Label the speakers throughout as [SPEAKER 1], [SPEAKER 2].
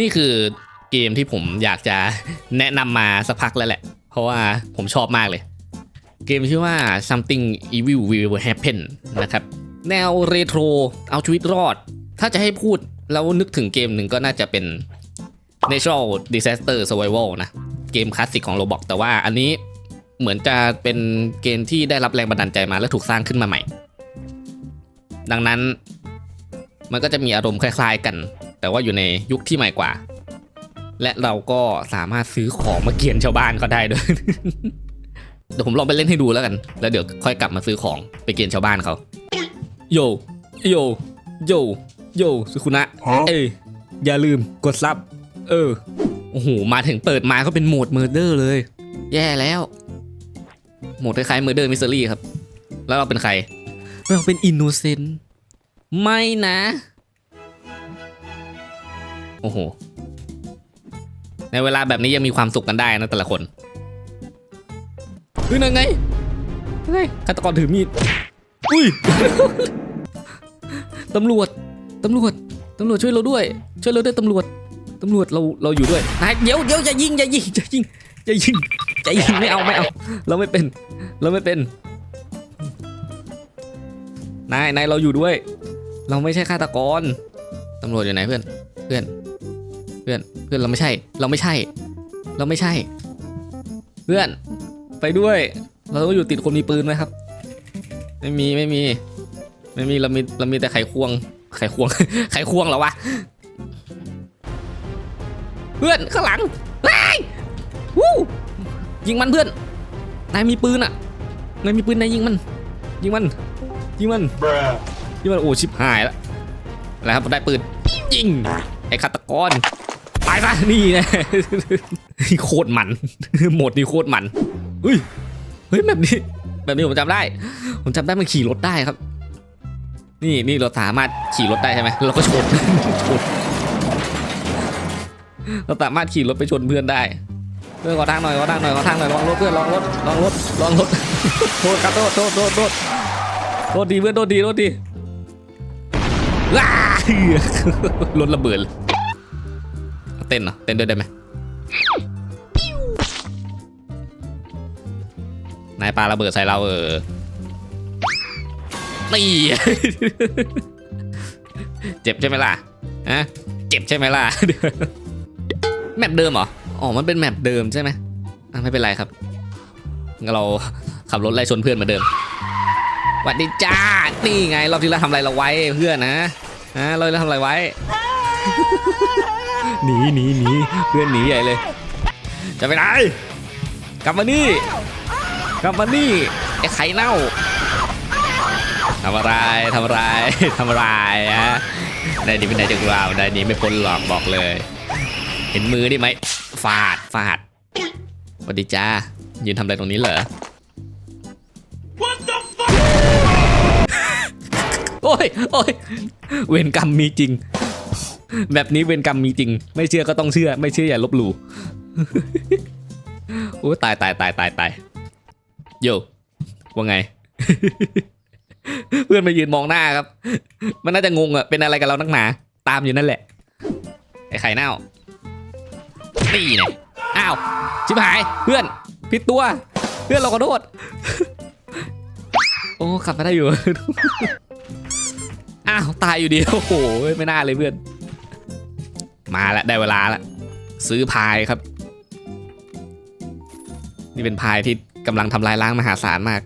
[SPEAKER 1] นี่คือเกมที่ผมอยากจะแนะนำมาสักพักแล้วแหละ เพราะว่าผมชอบมากเลย เกมชื่อว่า something evil will happen นะครับ แนวเรโทรเอาชีวิตรอด ถ้าจะให้พูดแล้วนึกถึงเกมหนึ่งก็น่าจะเป็น Natural Disaster Survival นะ เกมคลาสสิกของ Roblox แต่ว่าอันนี้เหมือนจะเป็นเกมที่ได้รับแรงบันดาลใจมาและถูกสร้างขึ้นมาใหม่ ดังนั้นมันก็จะมีอารมณ์คล้าย ๆ กัน แต่ว่าอยู่ในยุคที่ใหม่กว่า และเราก็สามารถซื้อของมาเกียนชาวบ้านเขาได้ด้วยเดี๋ยวผมลองไปเล่นให้ดูแล้วกัน แล้วเดี๋ยวค่อยกลับมาซื้อของไปเกียนชาวบ้านเขาโยโยโยโยสุคุณะเอ้ยอย่าลืมกดซับเออโอ้โหมาถึงเปิดมาก็เป็นโหมดเมอร์เดอร์เลย แย่แล้ว โหมดคล้ายๆเมอร์เดอร์มิส e รี่ครับ แล้วเราเป็นใคร เราเป็นอินโนเซนต์ไม่นะโอ้โห ในเวลาแบบนี้ยังมีความสุขกันได้นะแต่ละคนเฮ้ยนั่นไงนั่นไงฆาตกรถือมีด อุ้ย ตำรวจ ตำรวจ ตำรวจช่วยเราด้วย ช่วยเราด้วยตำรวจ ตำรวจเราเราอยู่ด้วยนายเดี๋ยวเดี๋ยวอย่ายิงอย่ายิงอย่ายิงอย่ายิงอย่ายิงไม่เอาไม่เอา เราไม่เป็น เราไม่เป็น นายนายเราอยู่ด้วย เราไม่ใช่ฆาตกร ตำรวจอยู่ไหนเพื่อน เพื่อน พื่อนเพื่อนเราไม่ใช่ เราไม่ใช่ เราไม่ใช่ เพื่อนไปด้วย เราต้องอยู่ติดคนมีปืนไหมครับ ไม่มีไม่มี ไม่มีเรามีเรามีแต่ไขควง ไขควง ไขควงเหรอวะเพื่อนข้างหลังไอ้ยวู้ยิงมันเพื่อนนายมีปืนอะนายมีปืนนายยิงมัน ยิงมันยิงมัน
[SPEAKER 2] Bruh.
[SPEAKER 1] ยิงมันโอ้ชิบหายแล้วแล้วครับได้ปืนยิงไอ้ฆาตกรตายซะนี่นะโคตรมันโหมดนี้โคตรมันเฮ้ยเฮ้ยแบบนี้ แบบนี้ผมจำได้ ผมจำได้มันขี่รถได้ครับ นี่นี่เราสามารถขี่รถได้ใช่ไหมเราก็ชนชนเราสามารถขี่รถไปชนเพื่อนได้เพื่อนขอทางหน่อยขอทางหน่อยขอทางหน่อยลองรถเพื่อนลองรถลองรถลองรถโทษครับโทษโทษโทษโทษโทษดีเพื่อนโทษดีโทษดีว้ารถระเบิดเลย เต้นเหรอเต้นด้วยได้ไหมนายปาระเบิดใส่เราเออนี่เจ็บใช่ไหมล่ะฮะเจ็บใช่ไหมล่ะแมปเดิมเหรออ๋อมันเป็นแมปเดิมใช่ไหมอะไม่เป็นไรครับ เราขับรถไล่ชนเพื่อนเหมือนเดิมวัสดีจ้า นี่ไงรอบที่เราทำอะไรเราไว้เพื่อนนะฮะเราเราทำอะไรไว้ หนีหนีหนีเพื่อนหนีใหญ่เลย จะไปไหนกลับมานี่กลับมานี่ไอ้ไข่เน่าทำอะไรทำอะไรทำอะไรฮะนายหนีไปไหนจากเรานายหนีไม่พ้นหรอกบอกเลย เห็นมือได้ไหมฟาดฟาดสวัสดีจ้ายืนทำอะไรตรงนี้เหรอโอ้ยโอ้ยเวรกรรมมีจริง แบบนี้เวรกรรมมีจริง ไม่เชื่อก็ต้องเชื่อ ไม่เชื่ออย่าลบหลู่โอ้ตายตายตายตายตายโยว่าไง เพื่อนมายืนมองหน้าครับ มันน่าจะงงอะเป็นอะไรกับเรานักหนา ตามอยู่นั่นแหละ ไอ้ไข่เน่านี่ไงอ้าว ชิบหาย เพื่อนผิดตัว เพื่อนเราขอโทษ โอ้ขับมาได้อยู่ อ้าว ตายอยู่ดี โอ้โห ไม่น่าเลยเพื่อน มาแล้วได้เวลาแล้วซื้อพายครับ นี่เป็นพายที่กำลังทำลายล้างมหาศาลมาก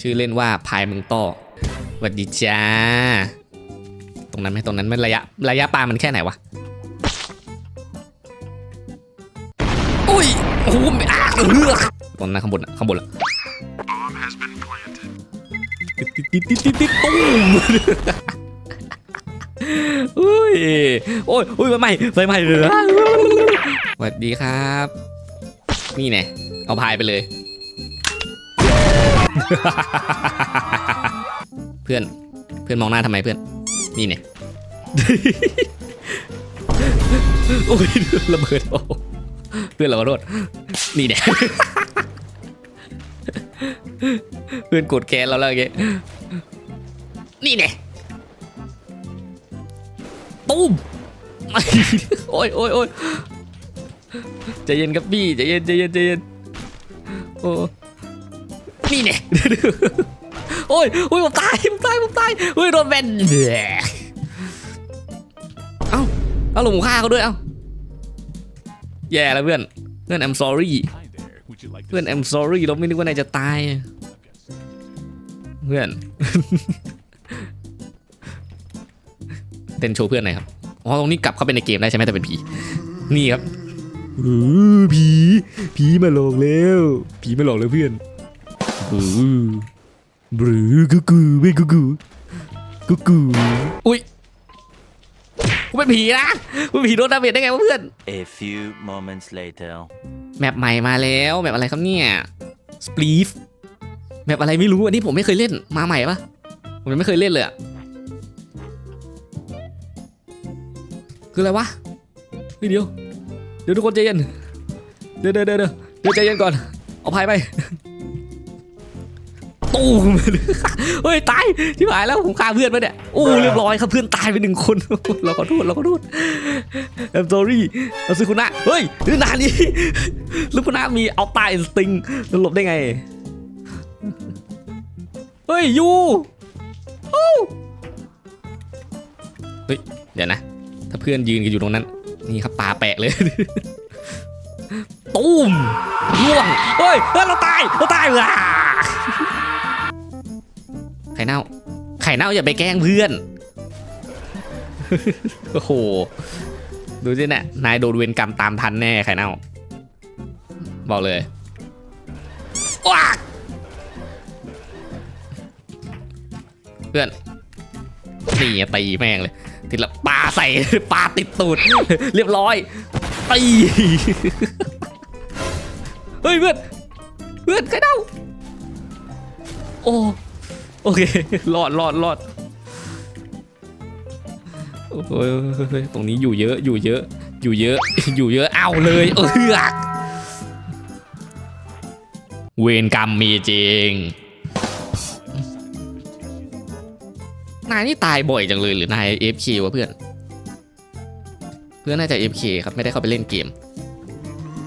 [SPEAKER 1] ชื่อเล่นว่าพายมึงต้อสวัสดีจ้า ตรงนั้นไหมตรงนั้นไม่ระยะระยะปลามันแค่ไหนวะอุ้ยโอ้โหไม่อาเอือกตรงนั้นข้างบนอะข้างบนอะติดติดติดติดติดตุ้มอุ โอ้ยอุ้ยไฟไหม้ไฟไหม้เลยสวัสดีครับ นี่ไงเอาพายไปเลย เพื่อนเพื่อนมองหน้าทำไมเพื่อน นี่เนี่ยโอ้ยระเบิดโอ้เพื่อนเราโทษนี่เนี่ยเพื่อนกดแค้นเราแล้วไงนี่เนี่ย ตุ้มโอ้ยโอ้ยโอ้ยใจเย็นครับพี่ใจเย็นใจเย็นใจเย็นโอ้นี่เนี่ยโอ้ยโอ้ยผมตายผมตายผมตายโอ้ยโดนแบนเอ้าเอาหลงฆ่าเขาด้วยเอ้าแย่แล้วเพื่อนเพื่อน I'm sorry เพื่อน I'm sorry เราไม่นึกว่านายจะตาย เพื่อน ต้นโชว์เพื่อนหน่อยครับอ๋อตรงนี้กลับเข้าไปในเกมได้ใช่ไหมแต่เป็นผีนี่ครับเออผีผีมาหลอกแล้วผีมาหลอกแล้วเพื่อนเออบรือกูกูเว้ยกูกูกูกูอุ้ยกูเป็นผีนะกูเป็นผีโดนดาเมจได้ไงวะเพื่อน
[SPEAKER 3] A few moments later.
[SPEAKER 1] แมปใหม่มาแล้วแมปอะไรครับเนี่ยสปลีฟแมปอะไรไม่รู้อันนี้ผมไม่เคยเล่นมาใหม่ปะผมยังไม่เคยเล่นเลยอะ คืออะไรวะเฮ้ยเดี๋ยว เดี๋ยวทุกคนใจเย็น เดี๋ยวเดี๋ยวเดี๋ยวเดี๋ยวใจเย็นก่อน เอาพายไป ตู้มเฮ้ยตายที่หายแล้วผมฆ่าเพื่อนไปเนี่ย โอ้เรียบร้อยครับเพื่อนตายไปหนึ่งคน เราขอโทษเราขอโทษ I'm sorry เราซื้อคุณนะเฮ้ยนี่นานี้ลูกคุณนะมีเอาตายสติงแล้วหลบได้ไง เฮ้ยยูเฮ้ยเดี๋ยวนะ ถ้าเพื่อนยืนกันอยู่ตรงนั้น นี่ครับปาแปะเลยตูมล่วงเฮ้ยเฮ้ยเราตายเราตายว่ะไข่เน่า ไข่เน่าอย่าไปแกล้งเพื่อน โอ้โห ดูสิเนี่ยนายโดนเวรกรรมตามทันแน่ไข่เน่า บอกเลยว้าเพื่อนนี่ตีแม่งเลย ทีละปลาใส่ปลาติดตูด เรียบร้อยตีเฮ้ยเพื่อนเพื่อนไข่เน่าโอ้โอเครอดรอดรอดโอ้ยเฮ้ยตรงนี้อยู่เยอะอยู่เยอะ อยู่เยอะ อยู่เยอะเอาเลยเออเวรกรรมมีจริง นายนี่ตายบ่อยจังเลยหรือนาย FK วะเพื่อน เพื่อนน่าจะ FK ครับไม่ได้เข้าไปเล่นเกม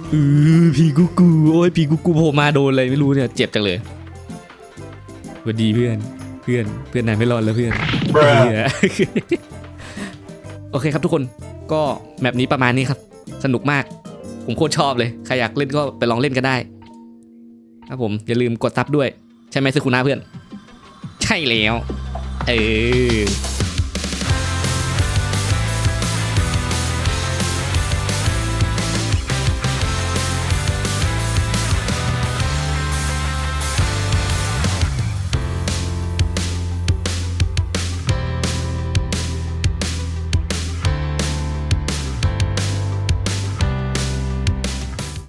[SPEAKER 1] เออพี่กูกูโอ้ยพี่กูกูโผล่มาโดนเลยไม่รู้เนี่ยเจ็บจังเลยสวัสดีเพื่อนเพื่อนเพื่อนนายไม่รอดแล้วเพื่อนเหี้ยโอเคครับทุกคนก็แมปนี้ประมาณนี้ครับ สนุกมาก ผมโคตรชอบเลย ใครอยากเล่นก็ไปลองเล่นกันได้ครับผมอย่าลืมกดซับด้วย ใช่ไหมซึคุนะเพื่อน ใช่แล้ว เออ